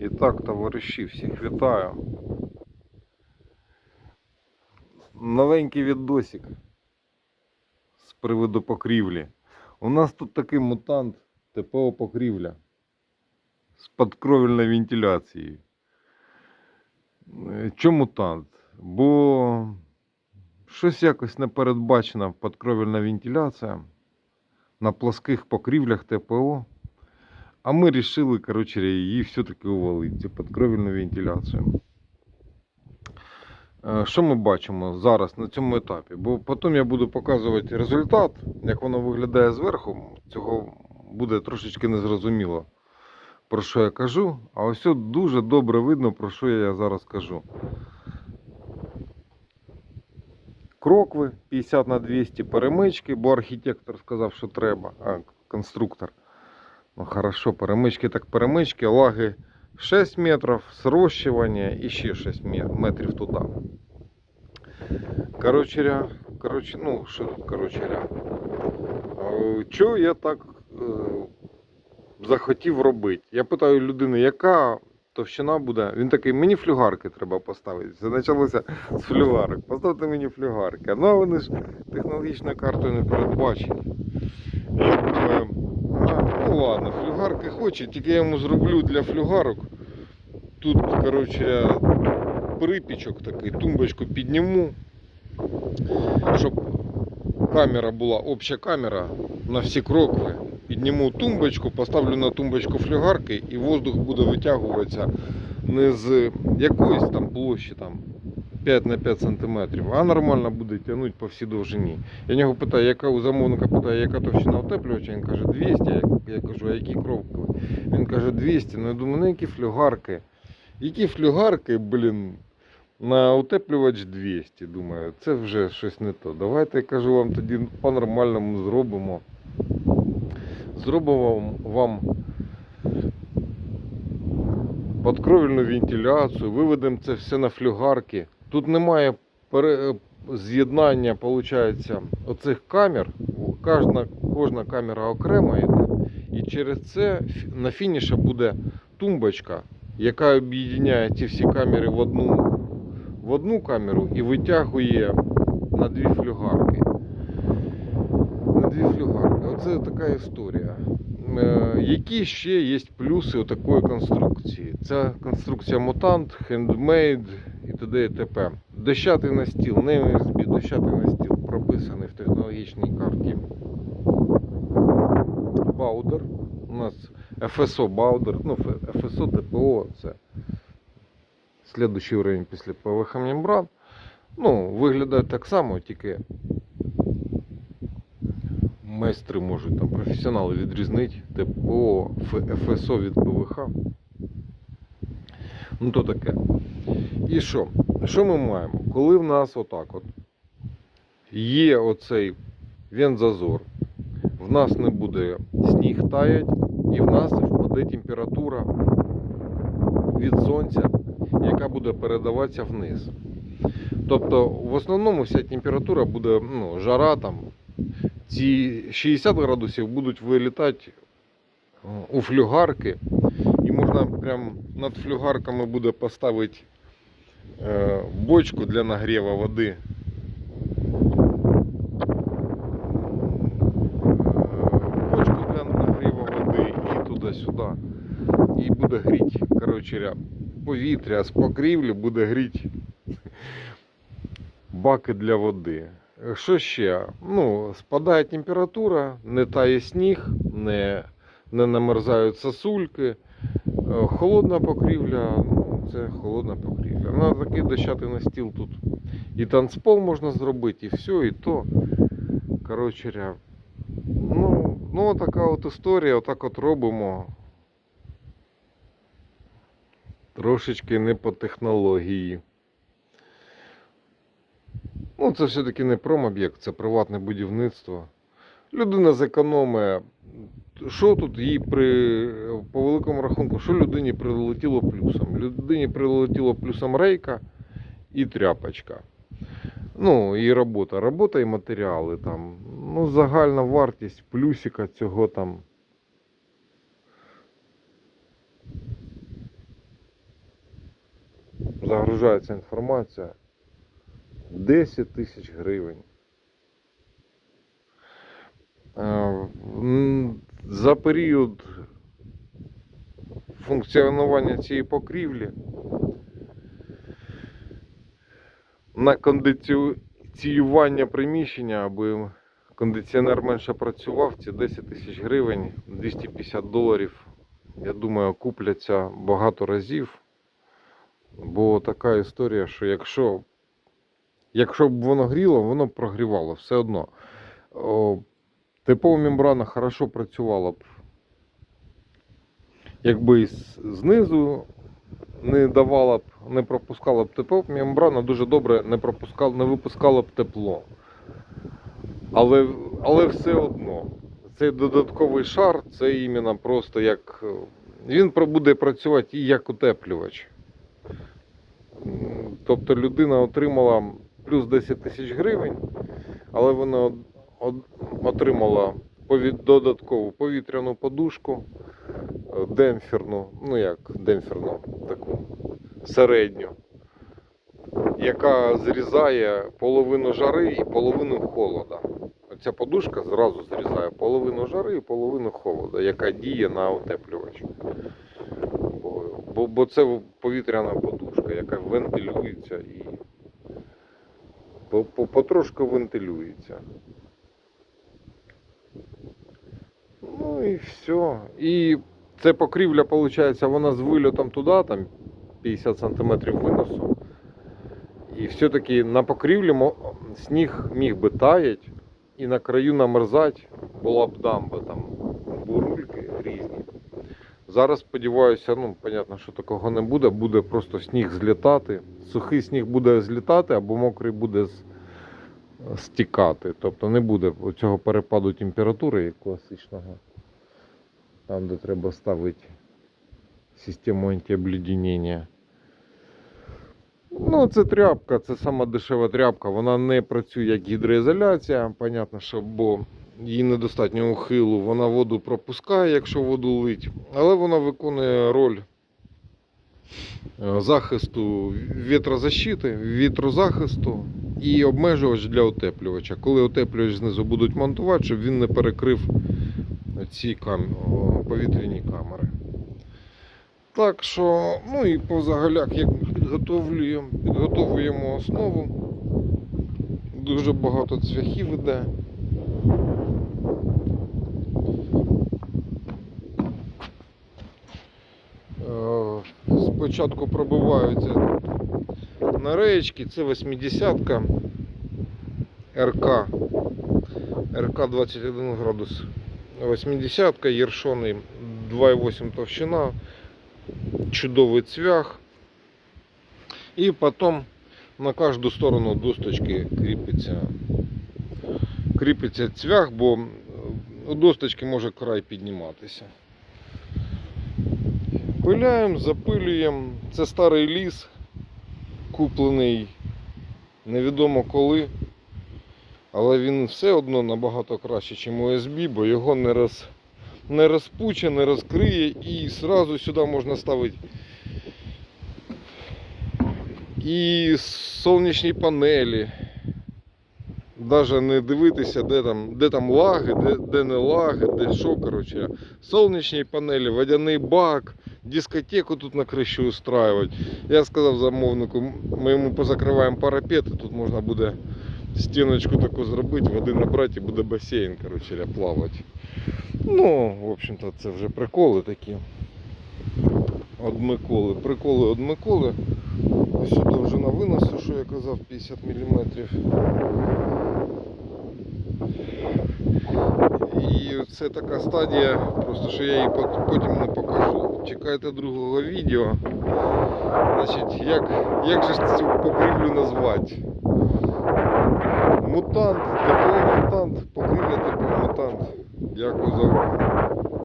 І так, товариші, всіх вітаю. Новенький відосик з приводу покрівлі. У нас тут такий мутант ТПО покрівля з підкровельною вентиляцією. Е, Чому мутант? Бо щось якось не передбачена підкровельна вентиляція на плоских покрівлях ТПО. А ми вирішили, коротше, її все-таки увалити, цю підкровельну вентиляцію. Що ми бачимо зараз на цьому етапі? Бо потім я буду показувати результат, як воно виглядає зверху. Цього буде трошечки незрозуміло, про що я кажу. А ось дуже добре видно, про що я зараз кажу. Крокви 50 на 200 перемички, бо архітектор сказав, що треба, а конструктор. Хорошо, перемички так перемички, лаги 6 метрів, срощування і ще 6 ме- метрів туди. Короче, короче, ну, що тут, короче, Чого я так е, захотів робити? Я питаю людини, яка товщина буде. Він такий, мені флюгарки треба поставити. Все почалося з флюгарок. Поставте мені флюгарки. Ну, вони ж технологічною картою не передбачені. Я думаю, а, ну ладно, флюгарки хоче, тільки я йому зроблю для флюгарок. Тут, коротше, припічок такий, тумбочку підніму, щоб камера була, обща камера на всі крокви. Підніму тумбочку, поставлю на тумбочку флюгарки і воздух буде витягуватися не з якоїсь там площі там 5 на 5 сантиметрів, а нормально буде тягнути по всій довжині. Я нього питаю, яка у замовника питає, яка товщина утеплювача, він каже 200, я, я кажу, а які кровки? Він каже 200, ну я думаю, ну які флюгарки. Які флюгарки, блін, на утеплювач 200, думаю, це вже щось не то. Давайте я кажу вам тоді по-нормальному зробимо. Зробимо вам подкровельну вентиляцію, виведемо це все на флюгарки. Тут немає пере... з'єднання, оцих камер. Кожна, кожна камера окремо йде. І через це на фініші буде тумбочка, яка об'єднає ці всі камери в одну, в одну камеру і витягує на дві флюгарки. На дві флюгарки. Оце така історія. Е, Які ще є плюси такої конструкції? Ця конструкція мутант, хендмейд і т.д. і т.п. Дощатий настіл, не USB, дощатий настіл прописаний в технологічній карті. Баудер. У нас FSO Баудер, ну FSO ТПО це слідуючий уровень після ПВХ мембран. Ну, виглядає так само, тільки майстри можуть там професіонали відрізнити ТПО ФСО від ПВХ. Ну то таке. І що? Що ми маємо? Коли в нас отак от є оцей вентзазор, в нас не буде сніг таять, і в нас впаде температура від сонця, яка буде передаватися вниз. Тобто, в основному вся температура буде ну, жара там. Ці 60 градусів будуть вилітати у флюгарки, і можна прям над флюгарками буде поставити е, бочку для нагріву води. Е, Бочку для нагріву води і туди-сюди. І буде гріти, коротше, ря- повітря з покрівлі буде гріти баки для води. Е, Що ще? Ну, спадає температура, не тає сніг, не, не намерзають сосульки. Е, Холодна покрівля, це холодна покрівля. На такий дощатий настіл тут і танцпол можна зробити, і все, і то. Коротше. Ну, ну така от історія, отак от робимо. Трошечки не по технології. Ну, це все-таки не промоб'єкт, це приватне будівництво. Людина зекономить. Що тут їй при, по великому рахунку, що людині прилетіло плюсом? Людині прилетіло плюсом рейка і тряпочка. Ну, і робота. Робота і матеріали там. Ну, загальна вартість плюсика цього там загружається інформація. 10 тисяч гривень. Е, м, За період функціонування цієї покрівлі на кондиціювання приміщення, аби кондиціонер менше працював, ці 10 тисяч гривень, 250 доларів, я думаю, купляться багато разів. Бо така історія, що якщо, якщо б воно гріло, воно б прогрівало все одно. Типова мембрана хорошо працювала б. Якби знизу не давала б, не пропускала б тепло, мембрана дуже добре не пропускала, не випускала б тепло. Але, але все одно, цей додатковий шар, це іменно просто як. Він буде працювати і як утеплювач. Тобто людина отримала плюс 10 тисяч гривень, але вона отримала додаткову повітряну подушку, е, демпферну, ну як демпферну, таку середню, яка зрізає половину жари і половину холода. Ця подушка зразу зрізає половину жари і половину холода, яка діє на утеплювач. Бо, бо, це повітряна подушка, яка вентилюється і по- по- потрошку вентилюється. Ну і все. І це покрівля, виходить, вона з вильотом туди, там 50 см виносу. І все-таки на покрівлі сніг міг би таять і на краю намерзать, була б дамба, там бурульки різні. Зараз сподіваюся, ну, понятно, що такого не буде, буде просто сніг злітати. Сухий сніг буде злітати, або мокрий буде стікати. Тобто не буде цього перепаду температури класичного. Там, де треба ставити систему антиобледенення. Ну, це тряпка, це сама дешева тряпка. Вона не працює як гідроізоляція. Понятно, що бо їй недостатньо ухилу. Вона воду пропускає, якщо воду лить. Але вона виконує роль е, захисту вітрозащити, вітрозахисту і обмежувач для утеплювача. Коли утеплювач знизу будуть монтувати, щоб він не перекрив ці кам... повітряні камери. Так що, ну і по як ми підготовлюємо, підготовуємо основу. Дуже багато цвяхів іде. Е, Спочатку пробиваються на реєчки, це 80-ка РК. РК 21 градус. 80-ка, єршоний 2,8 товщина, чудовий цвях. І потім на кожну сторону досточки кріпиться, кріпиться цвях, бо у досточки може край підніматися. Пиляємо, запилюємо. Це старий ліс, куплений невідомо коли. Але він все одно набагато краще, ніж ОСБ, бо його не, роз, не розпуче, не розкриє і одразу сюди можна ставити і сонячні панелі. Навіть не дивитися, де там, де там лаги, де, де не лаги, де що, коротше. Сонячні панелі, водяний бак, дискотеку тут на криші устраювати. Я сказав замовнику, ми йому позакриваємо парапети, тут можна буде стіночку таку зробити, води набрати і буде басейн, коротше, плавати. Ну, в общем-то, це вже приколи такі. Од Миколи. Приколи од Миколи. Ось довжина виносу, що я казав, 50 мм. І це така стадія, просто що я її потім не покажу. Чекайте другого відео. Значить, як, як же цю покрівлю назвати? Мутант, типовий мутант, покрівля типовий мутант. Дякую за увагу.